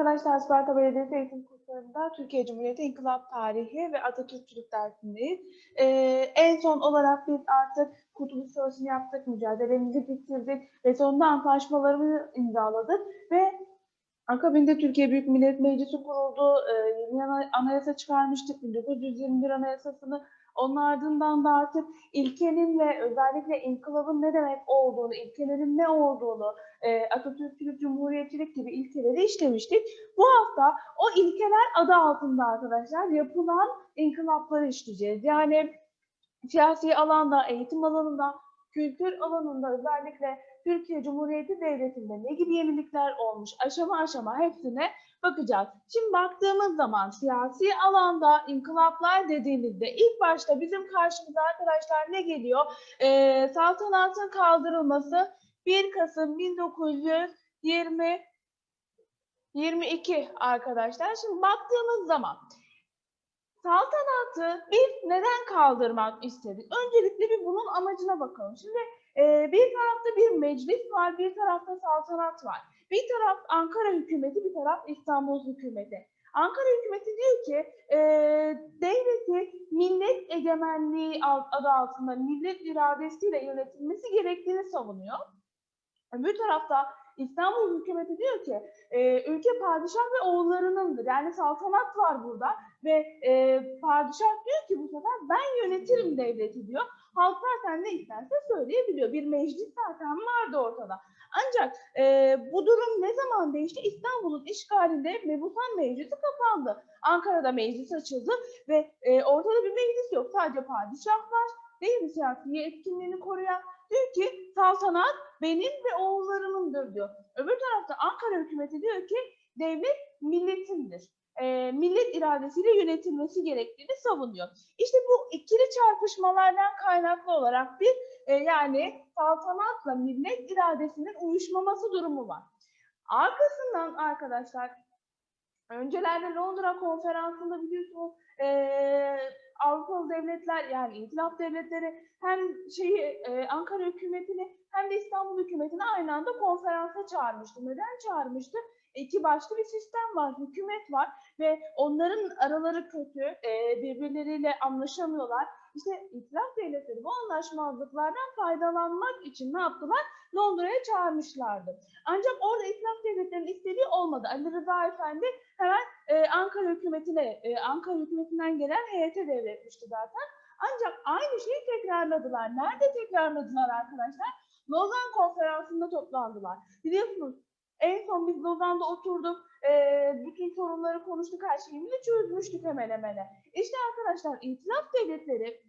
Arkadaşlar, Sparta Belediyesi Eğitim Kurslarında Türkiye Cumhuriyeti İnkılap Tarihi ve Atatürkçülük dersindeyiz. Ee, en son olarak biz artık Kurtuluş Savaşı'nı yaptık, mücadelemizi bitirdik ve sonunda antlaşmalarımızı imzaladık ve akabinde Türkiye Büyük Millet Meclisi kuruldu, ee, yeni ana- anayasa çıkarmıştık, 1921 Anayasası'nı. Onun ardından da artık ilkenin ve özellikle inkılabın ne demek olduğunu, ilkelerin ne olduğunu, e, Atatürkçülük, Cumhuriyetçilik gibi ilkeleri işlemiştik. Bu hafta o ilkeler adı altında arkadaşlar yapılan inkılapları işleyeceğiz. Yani siyasi alanda, eğitim alanında, kültür alanında özellikle Türkiye Cumhuriyeti Devleti'nde ne gibi yenilikler olmuş aşama aşama hepsine bakacağız. Şimdi baktığımız zaman siyasi alanda inkılaplar dediğimizde ilk başta bizim karşımıza arkadaşlar ne geliyor? Ee, saltanatın kaldırılması 1 Kasım 1920 22 arkadaşlar. Şimdi baktığımız zaman saltanatı biz neden kaldırmak istedik? Öncelikle bir bunun amacına bakalım. Şimdi e, bir tarafta bir meclis var, bir tarafta saltanat var. Bir taraf Ankara hükümeti, bir taraf İstanbul hükümeti. Ankara hükümeti diyor ki e, devleti millet egemenliği adı altında millet iradesiyle yönetilmesi gerektiğini savunuyor. Öbür tarafta İstanbul hükümeti diyor ki e, ülke padişah ve oğullarınındır. Yani saltanat var burada ve e, padişah diyor ki bu sefer ben yönetirim devleti diyor. Halk zaten ne isterse söyleyebiliyor. Bir meclis zaten vardı ortada. Ancak e, bu durum ne zaman değişti? İstanbul'un işgalinde Mebusan Meclisi kapandı. Ankara'da meclis açıldı ve e, ortada bir meclis yok. Sadece padişah var. Değil mi siyasi etkinliğini koruyan? Diyor ki saltanat benim ve oğullarımındır diyor. Öbür tarafta Ankara hükümeti diyor ki devlet milletindir. E, millet iradesiyle yönetilmesi gerektiğini savunuyor. İşte bu ikili çarpışmalardan kaynaklı olarak bir e, yani saltanatla millet iradesinin uyuşmaması durumu var. Arkasından arkadaşlar öncelerde Londra konferansında biliyorsunuz e, Avrupalı devletler yani İtilaf devletleri hem şeyi e, Ankara hükümetini hem de İstanbul hükümetini aynı anda konferansa çağırmıştı. Neden çağırmıştı? İki başlı bir sistem var, hükümet var ve onların araları kötü, e, birbirleriyle anlaşamıyorlar. İşte İtilaf devletleri bu anlaşmazlıklardan faydalanmak için ne yaptılar? Londra'ya çağırmışlardı. Ancak orada İtilaf devletlerinin istediği olmadı. Ali Rıza Efendi hemen e, Ankara hükümetine, e, Ankara hükümetinden gelen heyete devretmişti zaten. Ancak aynı şeyi tekrarladılar. Nerede tekrarladılar arkadaşlar? Lozan konferansında toplandılar. Biliyorsunuz en son biz Lozan'da oturduk, e, bütün sorunları konuştuk, her şeyimizi çözmüştük hemen hemen. İşte arkadaşlar İtilaf devletleri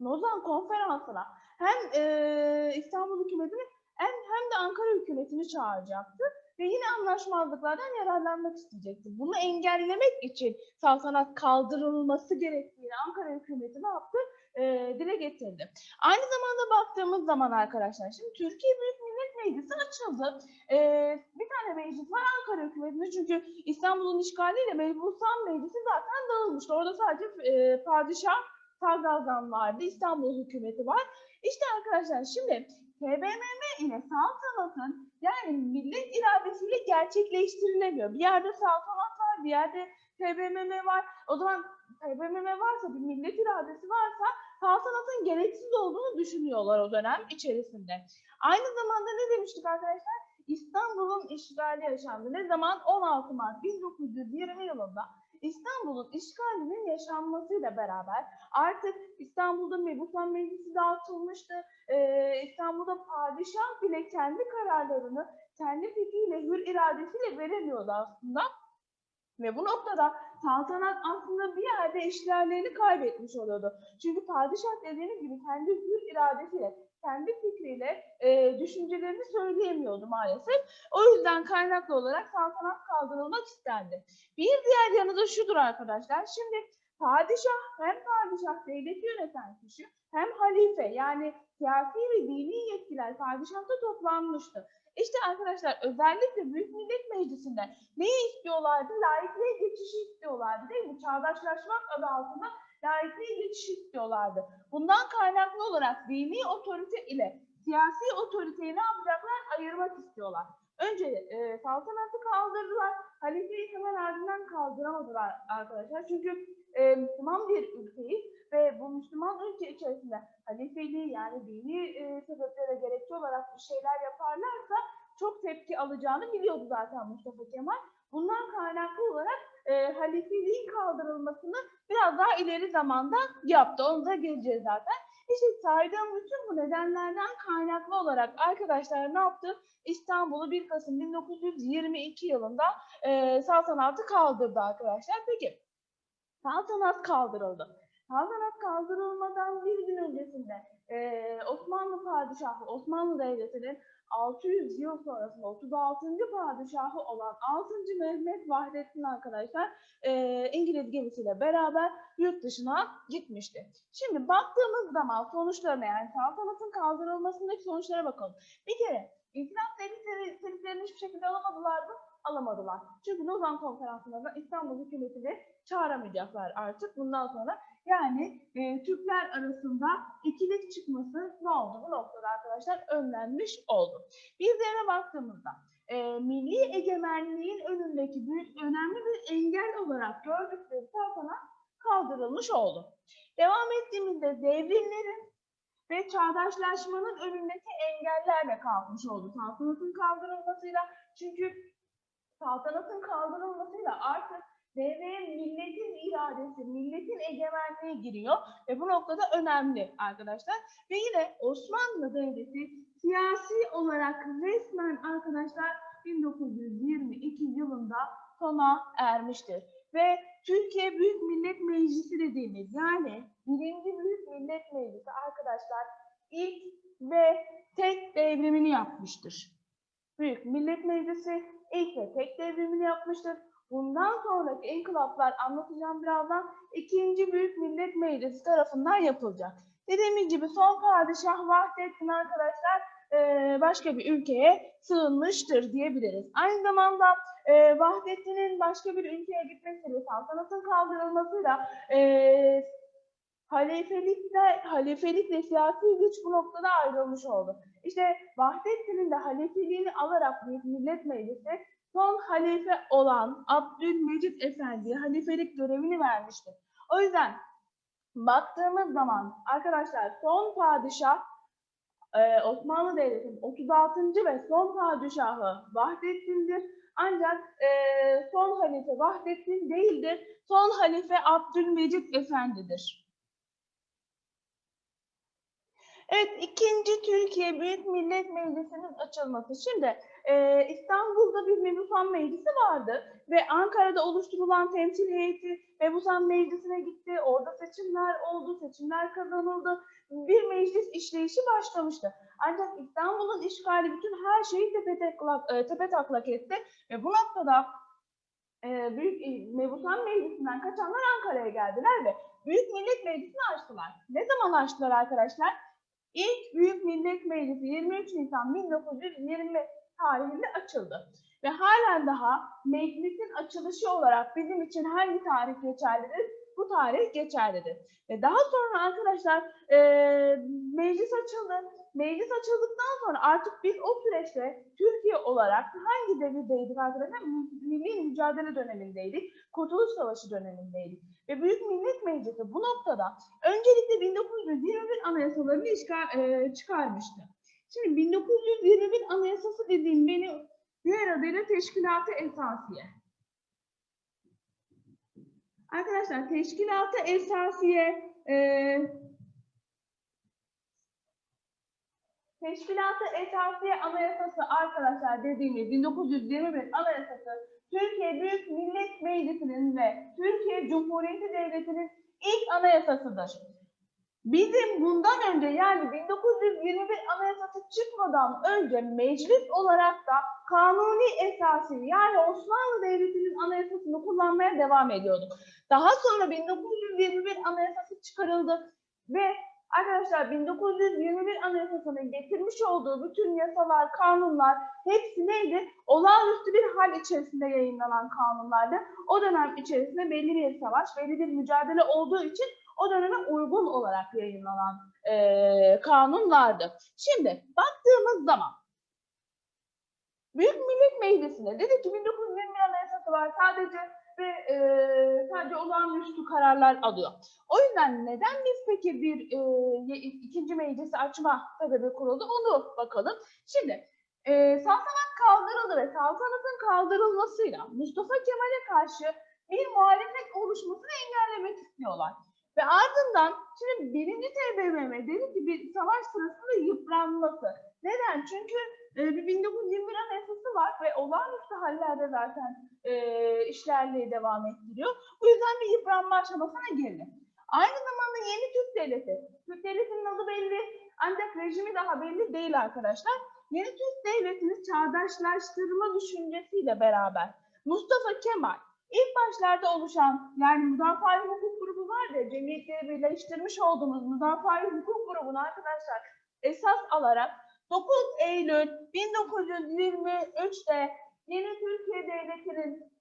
Lozan konferansına hem e, İstanbul hükümetini hem, hem de Ankara hükümetini çağıracaktı ve yine anlaşmazlıklardan yararlanmak isteyecekti. Bunu engellemek için saltanat kaldırılması gerektiğini Ankara hükümeti ne yaptı? Ee, dile getirdi. Aynı zamanda baktığımız zaman arkadaşlar şimdi Türkiye Büyük Millet Meclisi açıldı. Ee, bir tane meclis var Ankara hükümetinde çünkü İstanbul'un işgaliyle Mebusan Meclisi zaten dağılmıştı. Orada sadece e, padişah Sadrazam vardı, İstanbul hükümeti var. İşte arkadaşlar şimdi TBMM ile saltanatın yani millet iradesiyle gerçekleştirilemiyor. Bir yerde saltanat var, bir yerde TBMM var. O zaman TBMM varsa, bir millet iradesi varsa saltanatın gereksiz olduğunu düşünüyorlar o dönem içerisinde. Aynı zamanda ne demiştik arkadaşlar? İstanbul'un işgali yaşandı. Ne zaman? 16 Mart 1920 yılında İstanbul'un işgalinin yaşanmasıyla beraber artık İstanbul'da Mebusan Meclisi dağıtılmıştı. Ee, İstanbul'da padişah bile kendi kararlarını kendi fikriyle, hür iradesiyle veremiyordu aslında. Ve bu noktada saltanat aslında bir yerde eşlerlerini kaybetmiş oluyordu. Çünkü padişah dediğimiz gibi kendi hür iradesiyle, kendi fikriyle e, düşüncelerini söyleyemiyordu maalesef. O yüzden kaynaklı olarak saltanat kaldırılmak istendi. Bir diğer yanı da şudur arkadaşlar. Şimdi padişah hem padişah devleti yöneten kişi hem halife yani siyasi ve dini yetkiler padişahta toplanmıştı. İşte arkadaşlar özellikle Büyük Millet Meclisi'nde neyi istiyorlardı? Laikliğe geçişi istiyorlardı değil mi? Çağdaşlaşmak adı altında laikliğe geçiş istiyorlardı. Bundan kaynaklı olarak dini otorite ile siyasi otoriteyi ne yapacaklar? Ayırmak istiyorlar. Önce e, saltanatı kaldırdılar. Halifeyi hemen ardından kaldıramadılar arkadaşlar. Çünkü e, Müslüman bir ülkeyiz ve bu Müslüman ülke içerisinde halifeliği yani dini e, sebeplere gerekçe olarak bir şeyler yaparlarsa çok tepki alacağını biliyordu zaten Mustafa Kemal. Bundan kaynaklı olarak e, halifeliğin kaldırılmasını biraz daha ileri zamanda yaptı. Onu da geleceğiz zaten. İşte saydığım bütün bu nedenlerden kaynaklı olarak arkadaşlar ne yaptı? İstanbul'u 1 Kasım 1922 yılında e, saltanatı kaldırdı arkadaşlar. Peki saltanat kaldırıldı. Saltanat kaldırılmadan bir gün öncesinde e, Osmanlı Padişahı, Osmanlı Devleti'nin 600 yıl sonrasında 36. padişahı olan 6. Mehmet Vahdettin arkadaşlar e, İngiliz gemisiyle beraber yurt dışına gitmişti. Şimdi baktığımız zaman sonuçlarına yani saltanatın kaldırılmasındaki sonuçlara bakalım. Bir kere İtilaf devletlerini hiçbir şekilde alamadılar mı? Alamadılar. Çünkü Lozan Konferansı'nda da İstanbul hükümetini çağıramayacaklar artık bundan sonra. Yani e, Türkler arasında ikilik çıkması ne oldu bu noktada arkadaşlar? Önlenmiş oldu. Diğerine baktığımızda e, milli egemenliğin önündeki büyük önemli bir engel olarak gördükleri saltanat kaldırılmış oldu. Devam ettiğimizde devrimlerin ve çağdaşlaşmanın önündeki engellerle kalkmış oldu. Saltanatın kaldırılmasıyla çünkü saltanatın kaldırılmasıyla artık devreye milletin iradesi, milletin egemenliği giriyor ve bu noktada önemli arkadaşlar. Ve yine Osmanlı Devleti siyasi olarak resmen arkadaşlar 1922 yılında sona ermiştir. Ve Türkiye Büyük Millet Meclisi dediğimiz yani birinci Büyük Millet Meclisi arkadaşlar ilk ve tek devrimini yapmıştır. Büyük Millet Meclisi ilk ve tek devrimini yapmıştır. Bundan sonraki inkılaplar anlatacağım birazdan ikinci Büyük Millet Meclisi tarafından yapılacak. Dediğimiz gibi son padişah Vahdettin arkadaşlar e, başka bir ülkeye sığınmıştır diyebiliriz. Aynı zamanda e, Vahdettin'in başka bir ülkeye gitmesiyle, saltanatın kaldırılmasıyla e, halifelikle, halifelikle siyasi güç bu noktada ayrılmış oldu. İşte Vahdettin'in de halifeliğini alarak Millet Meclisi son halife olan Abdülmecit Efendi'ye halifelik görevini vermiştir. O yüzden baktığımız zaman arkadaşlar son padişah e, Osmanlı Devleti'nin 36. ve son padişahı Vahdettin'dir. Ancak e, son halife Vahdettin değildir. Son halife Abdülmecit Efendi'dir. Evet, ikinci Türkiye Büyük Millet Meclisi'nin açılması. Şimdi e, İstanbul'da bir Mebusan Meclisi vardı ve Ankara'da oluşturulan temsil heyeti Mebusan Meclisi'ne gitti. Orada seçimler oldu, seçimler kazanıldı. Bir meclis işleyişi başlamıştı. Ancak İstanbul'un işgali bütün her şeyi tepe e, tepe taklak etti ve bu noktada e, Büyük e, Mebusan Meclisi'nden kaçanlar Ankara'ya geldiler ve Büyük Millet Meclisi'ni açtılar. Ne zaman açtılar arkadaşlar? İlk Büyük Millet Meclisi 23 Nisan 1920 tarihinde açıldı. Ve halen daha meclisin açılışı olarak bizim için hangi tarih geçerlidir? Bu tarih geçerlidir. Ve daha sonra arkadaşlar e, meclis açıldı. Meclis açıldıktan sonra artık biz o süreçte Türkiye olarak hangi devirdeydik arkadaşlar? Milli mücadele dönemindeydik. Kurtuluş Savaşı dönemindeydik. Ve Büyük Millet Meclisi bu noktada öncelikle 1921 anayasalarını e, çıkarmıştı. Şimdi 1921 anayasası dediğim beni diğer adıyla Teşkilat-ı Esasiye. Arkadaşlar Teşkilat-ı Esasiye e, Teşkilat-ı Esasiye Anayasası arkadaşlar dediğimiz 1921 Anayasası Türkiye Büyük Millet Meclisi'nin ve Türkiye Cumhuriyeti Devleti'nin ilk anayasasıdır. Bizim bundan önce yani 1921 Anayasası çıkmadan önce meclis olarak da kanuni esası yani Osmanlı Devleti'nin anayasasını kullanmaya devam ediyorduk. Daha sonra 1921 Anayasası çıkarıldı ve arkadaşlar 1921 Anayasası'nın getirmiş olduğu bütün yasalar, kanunlar hepsi neydi? Olağanüstü bir hal içerisinde yayınlanan kanunlardı. O dönem içerisinde belli bir savaş, belli bir mücadele olduğu için o döneme uygun olarak yayınlanan e, kanunlardı. Şimdi baktığımız zaman Büyük Millet Meclisi'nde dedi ki 1921 Anayasası var sadece ve e, sadece olağanüstü kararlar alıyor. O yüzden neden biz peki bir e, ikinci meclisi açma sebebi kuruldu onu bakalım. Şimdi e, saltanat kaldırıldı ve saltanatın kaldırılmasıyla Mustafa Kemal'e karşı bir muhalefet oluşmasını engellemek istiyorlar. Ve ardından şimdi birinci TBMM dedi ki bir savaş sırasında yıpranması. Neden? Çünkü bir 1921 Anayasası var ve olağanüstü hallerde zaten e, işlerliği devam ettiriyor. Bu yüzden bir yıpranma aşamasına girdi. Aynı zamanda yeni Türk Devleti. Türk Devleti'nin adı belli ancak rejimi daha belli değil arkadaşlar. Yeni Türk Devleti'ni çağdaşlaştırma düşüncesiyle beraber Mustafa Kemal ilk başlarda oluşan yani müdafaa hukuk grubu var ya cemiyetleri birleştirmiş olduğumuz müdafaa hukuk grubunu arkadaşlar esas alarak 9 Eylül 1923'te yeni Türkiye Devleti'nin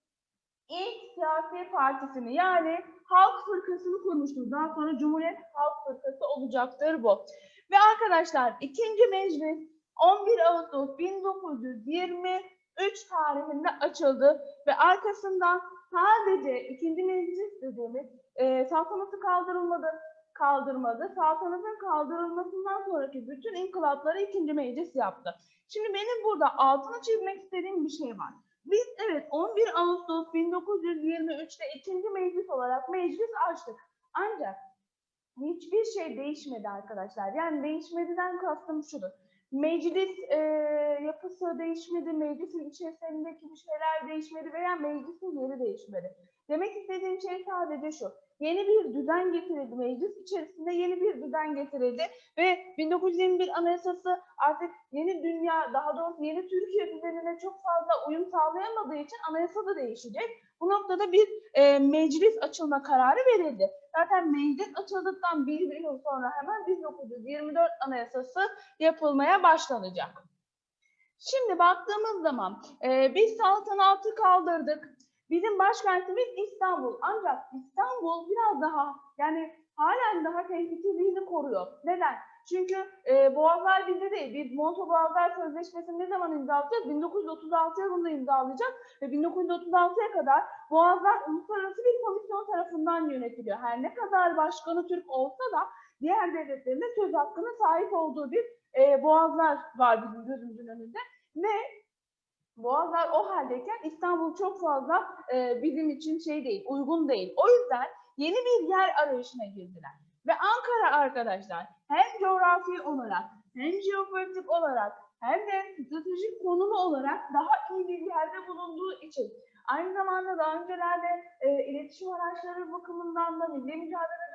ilk siyasi partisini yani Halk Fırkası'nı kurmuştur. Daha sonra Cumhuriyet Halk Fırkası olacaktır bu. Ve arkadaşlar ikinci meclis 11 Ağustos 1923 tarihinde açıldı ve arkasından sadece ikinci meclis dediğimiz e, saltanatı kaldırılmadı, kaldırmadı. Saltanatın kaldırılmasından sonraki bütün inkılapları ikinci meclis yaptı. Şimdi benim burada altını çizmek istediğim bir şey var. Biz evet 11 Ağustos 1923'te ikinci meclis olarak meclis açtık. Ancak hiçbir şey değişmedi arkadaşlar. Yani değişmediden kastım şudur. Meclis e, yapısı değişmedi, meclisin içerisindeki bir şeyler değişmedi veya meclisin yeri değişmedi. Demek istediğim şey sadece şu. Yeni bir düzen getirildi meclis içerisinde yeni bir düzen getirildi ve 1921 Anayasası artık yeni dünya daha doğrusu yeni Türkiye düzenine çok fazla uyum sağlayamadığı için anayasa da değişecek. Bu noktada bir e, meclis açılma kararı verildi. Zaten meclis açıldıktan bir yıl sonra hemen 1924 Anayasası yapılmaya başlanacak. Şimdi baktığımız zaman e, biz saltanatı kaldırdık. Bizim başkentimiz İstanbul. Ancak İstanbul biraz daha yani halen daha tehlikeliğini koruyor. Neden? Çünkü e, Boğazlar bizde değil. Biz Montreux Boğazlar Sözleşmesi'ni ne zaman imzalayacağız? 1936 yılında imzalayacağız ve 1936'ya kadar Boğazlar uluslararası bir komisyon tarafından yönetiliyor. Her ne kadar başkanı Türk olsa da diğer devletlerin de söz hakkına sahip olduğu bir e, boğazlar var bizim gözümüzün önünde. Ve boğazlar o haldeyken İstanbul çok fazla e, bizim için şey değil, uygun değil. O yüzden yeni bir yer arayışına girdiler. Ve Ankara arkadaşlar hem coğrafi olarak hem jeopolitik olarak hem de stratejik konumu olarak daha iyi bir yerde bulunduğu için aynı zamanda daha öncelerde e, iletişim araçları bakımından da milli mücadele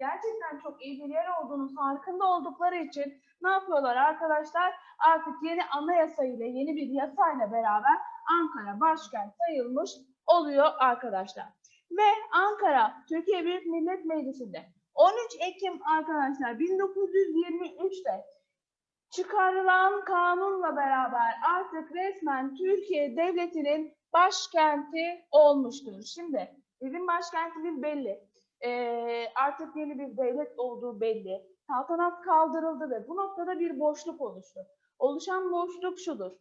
gerçekten çok iyi bir yer olduğunu farkında oldukları için ne yapıyorlar arkadaşlar? Artık yeni anayasa ile yeni bir yasayla beraber Ankara başkent sayılmış oluyor arkadaşlar. Ve Ankara Türkiye Büyük Millet Meclisi'nde 13 Ekim arkadaşlar 1923'te çıkarılan kanunla beraber artık resmen Türkiye Devleti'nin başkenti olmuştur. Şimdi bizim başkentimiz belli. Ee, artık yeni bir devlet olduğu belli. Saltanat kaldırıldı ve bu noktada bir boşluk oluştu. Oluşan boşluk şudur.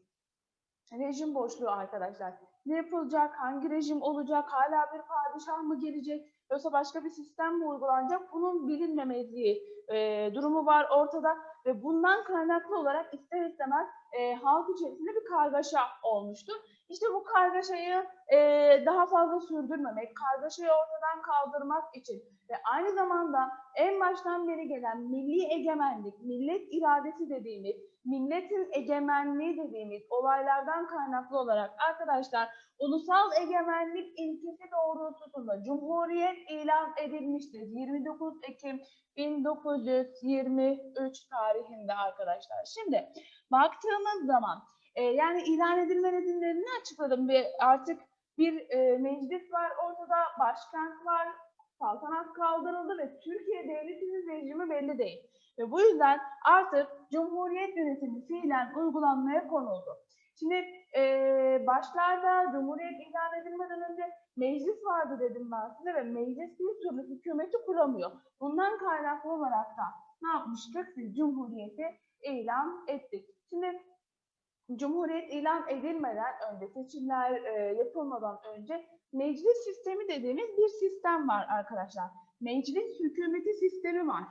Rejim boşluğu arkadaşlar. Ne yapılacak? Hangi rejim olacak? Hala bir padişah mı gelecek? Yoksa başka bir sistem mi uygulanacak? Bunun bilinmemezliği e, durumu var ortada ve bundan kaynaklı olarak ister istemez e, halk içerisinde bir kargaşa olmuştu. İşte bu kargaşayı e, daha fazla sürdürmemek, kargaşayı ortadan kaldırmak için ve aynı zamanda en baştan beri gelen milli egemenlik, millet iradesi dediğimiz, milletin egemenliği dediğimiz olaylardan kaynaklı olarak arkadaşlar ulusal egemenlik ilkesi doğrultusunda Cumhuriyet ilan edilmiştir. 29 Ekim 1923 tarihinde arkadaşlar. Şimdi baktığımız zaman e, yani ilan edilme nedenlerini açıkladım. Bir, artık bir e, meclis var ortada, başkent var, saltanat kaldırıldı ve Türkiye Devleti'nin rejimi belli değil. Ve bu yüzden artık Cumhuriyet yönetimi fiilen uygulanmaya konuldu. Şimdi e, başlarda Cumhuriyet ilan edilmeden önce meclis vardı dedim ben size ve meclis bir türlü hükümeti kuramıyor. Bundan kaynaklı olarak da ne yapmıştık? Biz Cumhuriyeti ilan ettik. Şimdi Cumhuriyet ilan edilmeden önce, seçimler e, yapılmadan önce meclis sistemi dediğimiz bir sistem var arkadaşlar. Meclis hükümeti sistemi var.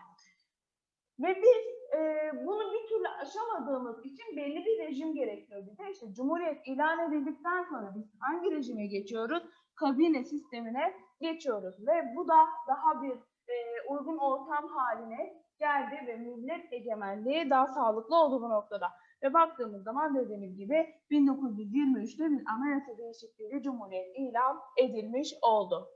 Ve biz e, bunu bir türlü aşamadığımız için belli bir rejim gerekiyor bize. İşte Cumhuriyet ilan edildikten sonra biz hangi rejime geçiyoruz? Kabine sistemine geçiyoruz. Ve bu da daha bir e, uygun ortam haline geldi ve millet egemenliği daha sağlıklı oldu bu noktada. Ve baktığımız zaman dediğimiz gibi 1923'te bir anayasa değişikliğiyle Cumhuriyet ilan edilmiş oldu.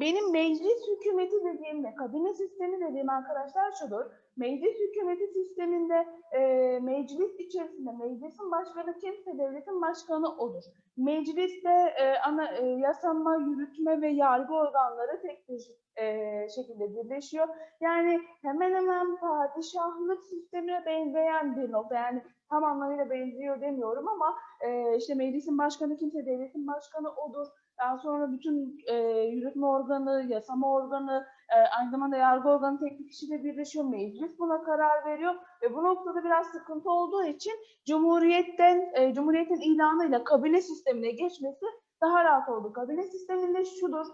Benim meclis hükümeti dediğimde, kabine sistemi dediğim arkadaşlar şudur. Meclis hükümeti sisteminde e, meclis içerisinde meclisin başkanı kimse devletin başkanı odur. Mecliste e, ana e, yasama, yürütme ve yargı organları tek bir e, şekilde birleşiyor. Yani hemen hemen padişahlık sistemine benzeyen bir nokta. Yani tam anlamıyla benziyor demiyorum ama e, işte meclisin başkanı kimse devletin başkanı odur. Daha sonra bütün e, yürütme organı, yasama organı, e, aynı zamanda yargı organı tek bir kişiyle birleşiyor. Meclis buna karar veriyor ve bu noktada biraz sıkıntı olduğu için Cumhuriyet'ten, e, Cumhuriyet'in ilanıyla kabine sistemine geçmesi daha rahat oldu. Kabine sisteminde şudur,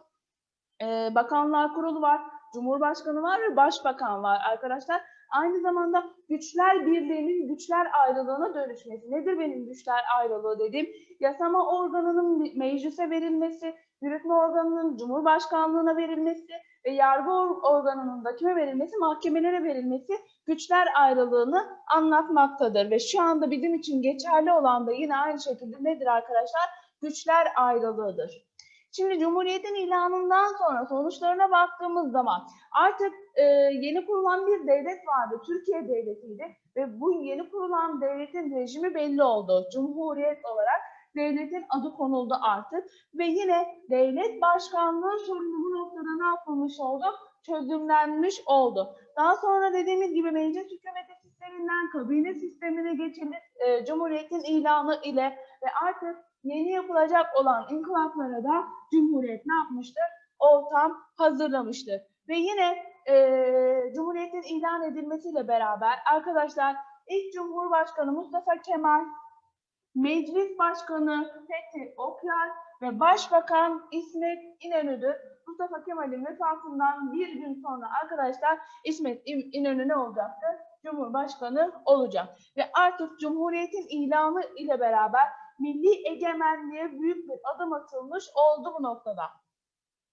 e, Bakanlar Kurulu var, Cumhurbaşkanı var ve Başbakan var arkadaşlar. Aynı zamanda güçler birliğinin güçler ayrılığına dönüşmesi. Nedir benim güçler ayrılığı dediğim? Yasama organının meclise verilmesi, yürütme organının Cumhurbaşkanlığına verilmesi ve yargı or- organının da kime verilmesi? Mahkemelere verilmesi güçler ayrılığını anlatmaktadır. Ve şu anda bizim için geçerli olan da yine aynı şekilde nedir arkadaşlar? Güçler ayrılığıdır. Şimdi Cumhuriyet'in ilanından sonra sonuçlarına baktığımız zaman artık e, yeni kurulan bir devlet vardı. Türkiye Devleti'ydi ve bu yeni kurulan devletin rejimi belli oldu. Cumhuriyet olarak devletin adı konuldu artık ve yine devlet başkanlığı sorunu bu noktada ne yapılmış oldu? Çözümlenmiş oldu. Daha sonra dediğimiz gibi meclis hükümeti sisteminden kabine sistemine geçilip e, Cumhuriyet'in ilanı ile ve artık yeni yapılacak olan inkılaplara da Cumhuriyet ne yapmıştır? Ortam hazırlamıştır. Ve yine e, Cumhuriyet'in ilan edilmesiyle beraber arkadaşlar ilk Cumhurbaşkanı Mustafa Kemal, Meclis Başkanı Fethi Okyar ve Başbakan İsmet İnönü'dür. Mustafa Kemal'in vefatından bir gün sonra arkadaşlar İsmet İnönü ne olacaktır? Cumhurbaşkanı olacak. Ve artık Cumhuriyet'in ilanı ile beraber milli egemenliğe büyük bir adım atılmış oldu bu noktada.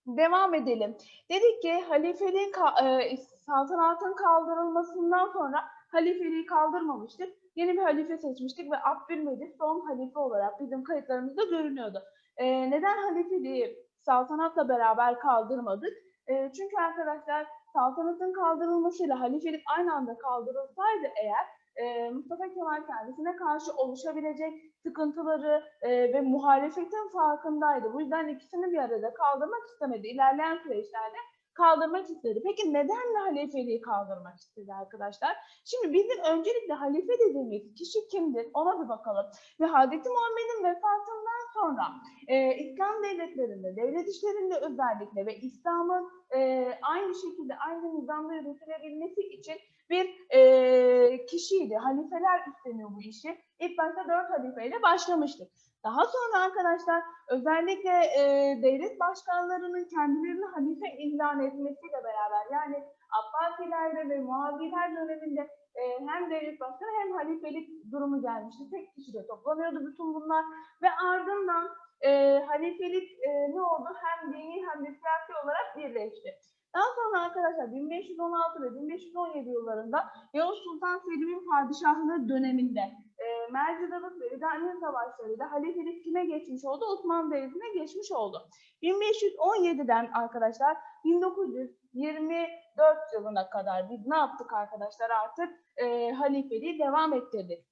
Devam edelim. Dedik ki halifeliğin ka- e, saltanatın kaldırılmasından sonra halifeliği kaldırmamıştık. Yeni bir halife seçmiştik ve Abdülmecit son halife olarak bizim kayıtlarımızda görünüyordu. E, neden halifeliği saltanatla beraber kaldırmadık? E, çünkü arkadaşlar saltanatın kaldırılmasıyla halifelik aynı anda kaldırılsaydı eğer e, Mustafa Kemal kendisine karşı oluşabilecek sıkıntıları e, ve muhalefetin farkındaydı. Bu yüzden ikisini bir arada kaldırmak istemedi. İlerleyen süreçlerde kaldırmak istedi. Peki neden halifeliği kaldırmak istedi arkadaşlar? Şimdi bizim öncelikle halife dediğimiz kişi kimdir? Ona bir bakalım. Ve Hazreti Muhammed'in vefatından sonra e, İslam devletlerinde, devlet işlerinde özellikle ve İslam'ın e, aynı şekilde aynı nizamda yürütülebilmesi için bir e, kişiydi. Halifeler üstleniyor bu işi. İlk başta dört halifeyle başlamıştık. Daha sonra arkadaşlar özellikle e, devlet başkanlarının kendilerini halife ilan etmesiyle beraber yani Abbasilerde ve Muaviler döneminde e, hem devlet başkanı hem halifelik durumu gelmişti. Tek kişide toplanıyordu bütün bunlar ve ardından e, halifelik e, ne oldu? Hem dini hem de siyasi olarak birleşti. Daha sonra arkadaşlar 1516 ve 1517 yıllarında Yavuz Sultan Selim'in padişahlığı döneminde e, Mercidalık ve Ridaniye Savaşları'yla halifelik kime geçmiş oldu? Osmanlı Devleti'ne geçmiş oldu. 1517'den arkadaşlar 1924 yılına kadar biz ne yaptık arkadaşlar artık e, halifeliği devam ettirdik.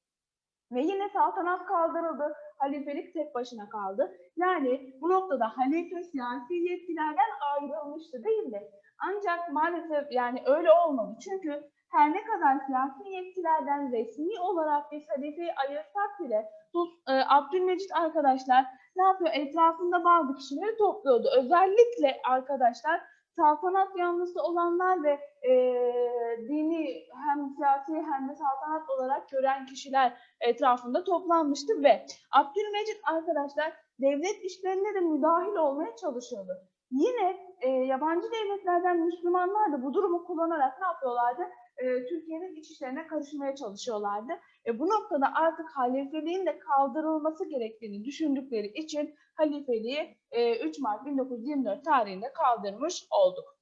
Ve yine saltanat kaldırıldı. Halifelik tek başına kaldı. Yani bu noktada halife siyasi yetkilerden ayrılmıştı değil mi? Ancak maalesef yani öyle olmadı. Çünkü her ne kadar siyasi yetkilerden resmi olarak biz halifeyi ayırsak bile Sus- e, Abdülmecit arkadaşlar ne yapıyor? Etrafında bazı kişileri topluyordu. Özellikle arkadaşlar saltanat yanlısı olanlar ve e, dini hem siyasi hem de saltanat olarak gören kişiler etrafında toplanmıştı ve Abdülmecit arkadaşlar devlet işlerine de müdahil olmaya çalışıyordu. Yine e, yabancı devletlerden Müslümanlar da bu durumu kullanarak ne yapıyorlardı? E, Türkiye'nin iç işlerine karışmaya çalışıyorlardı. E, bu noktada artık halifeliğin de kaldırılması gerektiğini düşündükleri için halifeliği e, 3 Mart 1924 tarihinde kaldırmış olduk.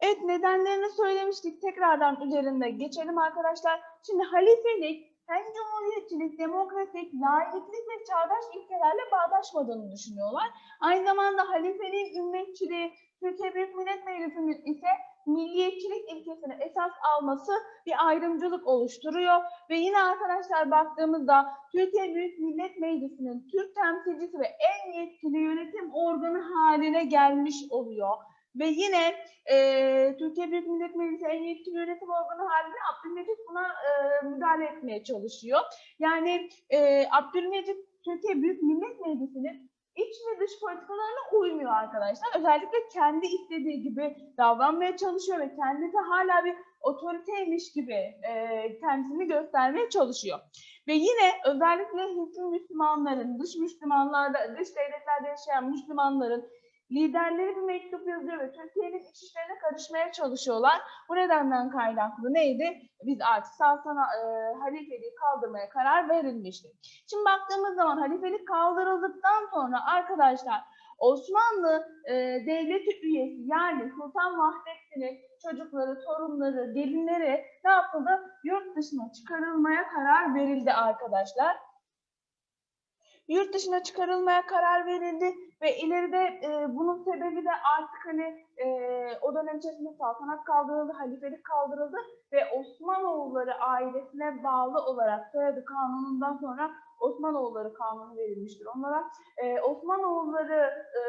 Evet nedenlerini söylemiştik. Tekrardan üzerinde geçelim arkadaşlar. Şimdi halifelik hem cumhuriyetçilik, demokratik, laiklik ve çağdaş ilkelerle bağdaşmadığını düşünüyorlar. Aynı zamanda halifeliğin ümmetçiliği, Türkiye Büyük Millet Meclisi'nin ise milliyetçilik ilkesini esas alması bir ayrımcılık oluşturuyor. Ve yine arkadaşlar baktığımızda Türkiye Büyük Millet Meclisi'nin Türk temsilcisi ve en yetkili yönetim organı haline gelmiş oluyor. Ve yine e, Türkiye Büyük Millet Meclisi en yetkili yönetim organı halinde Abdülmecit buna e, müdahale etmeye çalışıyor. Yani e, Abdülmecit Türkiye Büyük Millet Meclisi'nin iç ve dış politikalarına uymuyor arkadaşlar. Özellikle kendi istediği gibi davranmaya çalışıyor ve kendisi hala bir otoriteymiş gibi e, kendisini göstermeye çalışıyor. Ve yine özellikle Hintli Müslümanların, dış Müslümanlarda, dış devletlerde yaşayan Müslümanların liderleri bir mektup yazıyor ve Türkiye'nin iç işlerine karışmaya çalışıyorlar. Bu nedenden kaynaklı neydi? Biz artık saltana, e, halifeliği kaldırmaya karar verilmişti. Şimdi baktığımız zaman halifelik kaldırıldıktan sonra arkadaşlar Osmanlı e, devleti üyesi yani Sultan Vahdettin'in çocukları, torunları, gelinleri ne yapıldı? Yurt dışına çıkarılmaya karar verildi arkadaşlar yurt dışına çıkarılmaya karar verildi ve ileride e, bunun sebebi de artık hani e, o dönem içerisinde saltanat kaldırıldı, halifelik kaldırıldı ve Osmanoğulları ailesine bağlı olarak soyadı kanunundan sonra Osmanoğulları kanunu verilmiştir. Onlara e, Osmanoğulları e,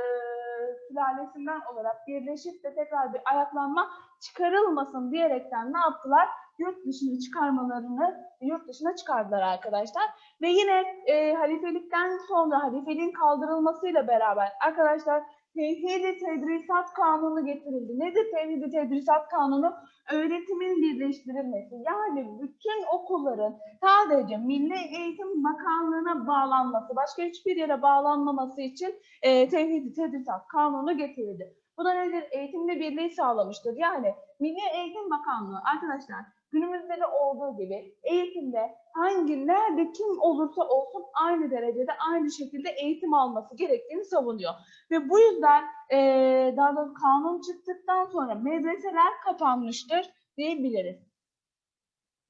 sülalesinden olarak birleşip de tekrar bir ayaklanma çıkarılmasın diyerekten ne yaptılar? Yurt dışına çıkarmalarını yurt dışına çıkardılar arkadaşlar. Ve yine e, halifelikten sonra halifeliğin kaldırılmasıyla beraber arkadaşlar Tevhid-i Tedrisat Kanunu getirildi. Nedir Tevhid-i Tedrisat Kanunu? Öğretimin birleştirilmesi. Yani bütün okulların sadece Milli Eğitim Bakanlığı'na bağlanması, başka hiçbir yere bağlanmaması için e, Tevhid-i Tedrisat Kanunu getirildi. Bu da nedir? Eğitimle birliği sağlamıştır. Yani Milli Eğitim Bakanlığı arkadaşlar günümüzde de olduğu gibi eğitimde hangi, nerede, kim olursa olsun aynı derecede, aynı şekilde eğitim alması gerektiğini savunuyor. Ve bu yüzden e, daha doğrusu kanun çıktıktan sonra medreseler kapanmıştır diyebiliriz.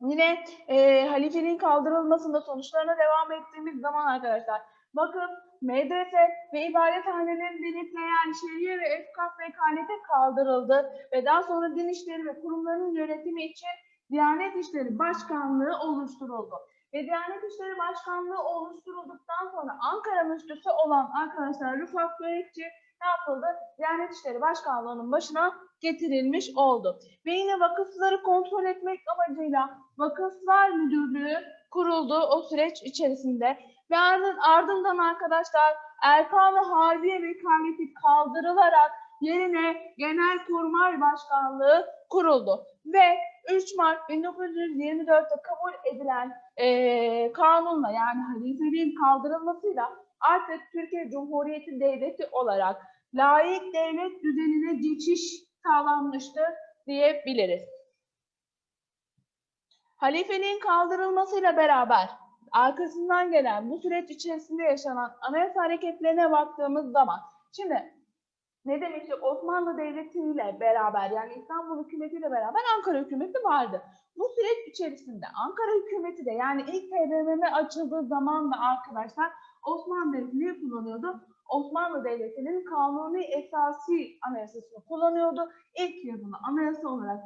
Yine e, halifeliğin kaldırılmasında sonuçlarına devam ettiğimiz zaman arkadaşlar bakın medrese ve ibadethanelerin denetleyen şeriye ve efkaf vekalete kaldırıldı ve daha sonra din işleri ve kurumların yönetimi için Diyanet İşleri Başkanlığı oluşturuldu. Ve Diyanet İşleri Başkanlığı oluşturulduktan sonra Ankara müftüsü olan arkadaşlar Rıfat Börekçi ne yapıldı? Diyanet İşleri Başkanlığı'nın başına getirilmiş oldu. Ve yine vakıfları kontrol etmek amacıyla Vakıflar Müdürlüğü kuruldu o süreç içerisinde. Ve ardından arkadaşlar Erkan ve Harbiye vekaleti kaldırılarak yerine Genelkurmay Başkanlığı kuruldu. Ve 3 Mart 1924'te kabul edilen e, kanunla yani halifeliğin kaldırılmasıyla artık Türkiye Cumhuriyeti Devleti olarak layık devlet düzenine geçiş sağlanmıştır diyebiliriz. Halifeliğin kaldırılmasıyla beraber arkasından gelen bu süreç içerisinde yaşanan anayasa hareketlerine baktığımız zaman şimdi ne demiştik Osmanlı Devleti ile beraber yani İstanbul hükümeti ile beraber Ankara hükümeti vardı. Bu süreç içerisinde Ankara hükümeti de yani ilk TBMM açıldığı zaman da arkadaşlar Osmanlı Devleti ne kullanıyordu? Osmanlı Devleti'nin kanuni esası anayasasını kullanıyordu. İlk yazılı anayasa olarak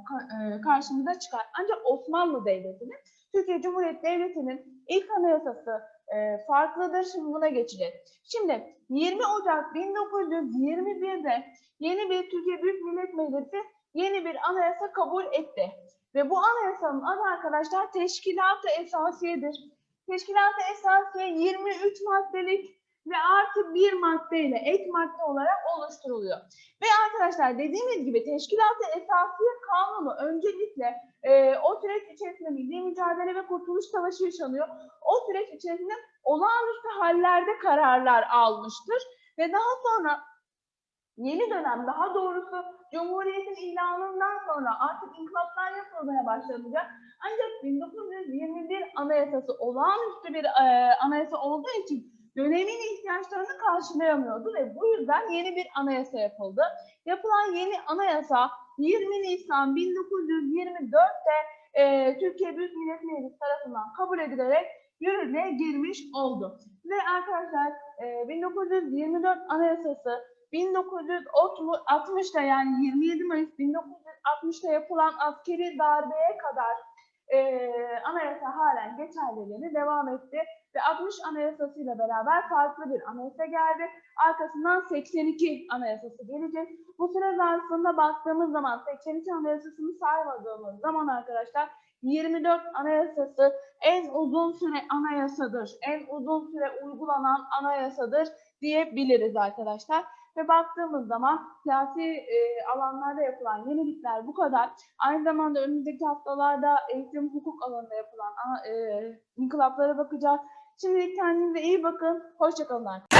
e, karşımıza çıkar. Ancak Osmanlı Devleti'nin, Türkiye Cumhuriyeti Devleti'nin ilk anayasası e, farklıdır. Şimdi buna geçeceğiz. Şimdi 20 Ocak 1921'de yeni bir Türkiye Büyük Millet Meclisi yeni bir anayasa kabul etti. Ve bu anayasanın adı arkadaşlar Teşkilat-ı Esasiye'dir. Teşkilat-ı Esasiye 23 maddelik ve artı bir maddeyle ek madde olarak oluşturuluyor. Ve arkadaşlar dediğimiz gibi Teşkilat-ı Kanunu öncelikle e, o süreç içerisinde milli mücadele ve kurtuluş savaşı yaşanıyor. O süreç içerisinde olağanüstü hallerde kararlar almıştır ve daha sonra yeni dönem daha doğrusu Cumhuriyet'in ilanından sonra artık inkılaplar yapılmaya başlanacak. Ancak 1921 Anayasası olağanüstü bir e, anayasa olduğu için dönemin ihtiyaçlarını karşılayamıyordu ve bu yüzden yeni bir anayasa yapıldı. Yapılan yeni anayasa 20 Nisan 1924'te e, Türkiye Büyük Millet Meclisi tarafından kabul edilerek yürürlüğe girmiş oldu. Ve arkadaşlar e, 1924 Anayasası 1960'da yani 27 Mayıs 1960'da yapılan askeri darbeye kadar e, anayasa halen geçerliliğini devam etti ve 60 anayasasıyla beraber farklı bir anayasa geldi. Arkasından 82 anayasası gelecek. Bu süre zarfında baktığımız zaman 82 anayasasını saymadığımız zaman arkadaşlar 24 anayasası en uzun süre anayasadır. En uzun süre uygulanan anayasadır diyebiliriz arkadaşlar. Ve baktığımız zaman siyasi e, alanlarda yapılan yenilikler bu kadar. Aynı zamanda önümüzdeki haftalarda eğitim hukuk alanında yapılan e, inkılaplara bakacağız. Şimdilik kendinize iyi bakın. Hoşçakalın arkadaşlar.